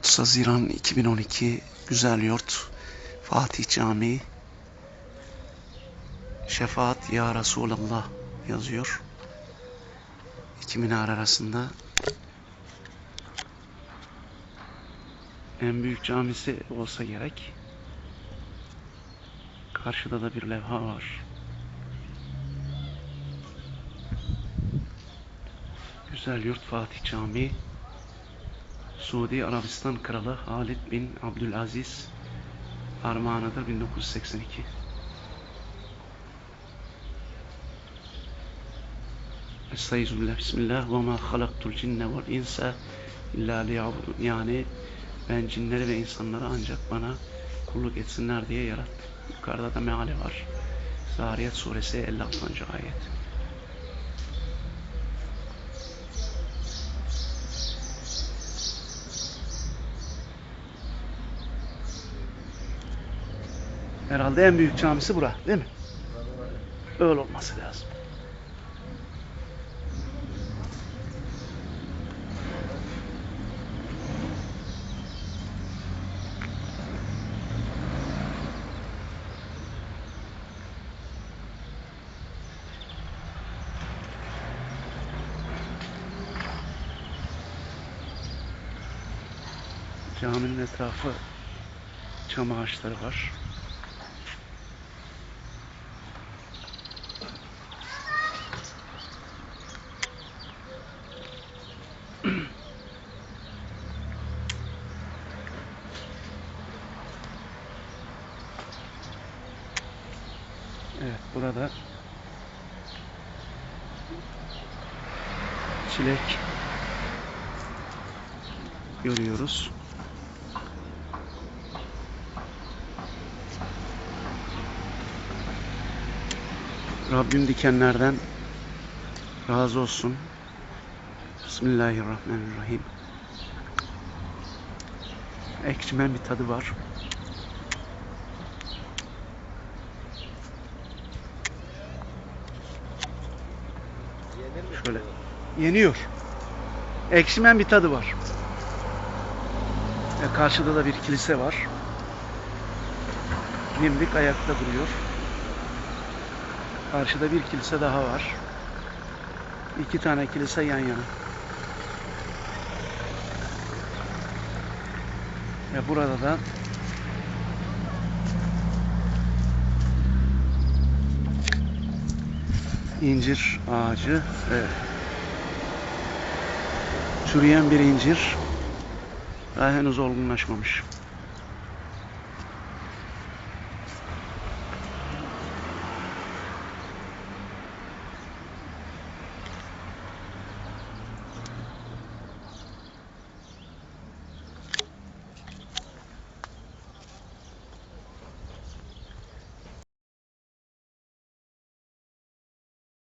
30 Haziran 2012 Güzel Yurt Fatih Camii Şefaat Ya Resulallah yazıyor. İki minare arasında en büyük camisi olsa gerek. Karşıda da bir levha var. Güzel Yurt Fatih Camii Suudi Arabistan Kralı Halid bin Abdülaziz armağanıdır 1982. Estağfirullah, Bismillah ve ma halaktul cinne vel insa illa liyabudun. Yani ben cinleri ve insanları ancak bana kulluk etsinler diye yarattım. Yukarıda da meali var. Zariyat suresi 56. ayet. Herhalde en büyük camisi bura, değil mi? Öyle olması lazım. Caminin etrafı çam ağaçları var. Evet burada çilek görüyoruz. Rabbim dikenlerden razı olsun. Bismillahirrahmanirrahim. Ekşimen bir tadı var. Şöyle. Yeniyor. Ekşimen bir tadı var. Ve karşıda da bir kilise var. Dimdik ayakta duruyor. Karşıda bir kilise daha var. İki tane kilise yan yana. Ve burada da incir ağacı. Evet. Çürüyen bir incir. Daha henüz olgunlaşmamış.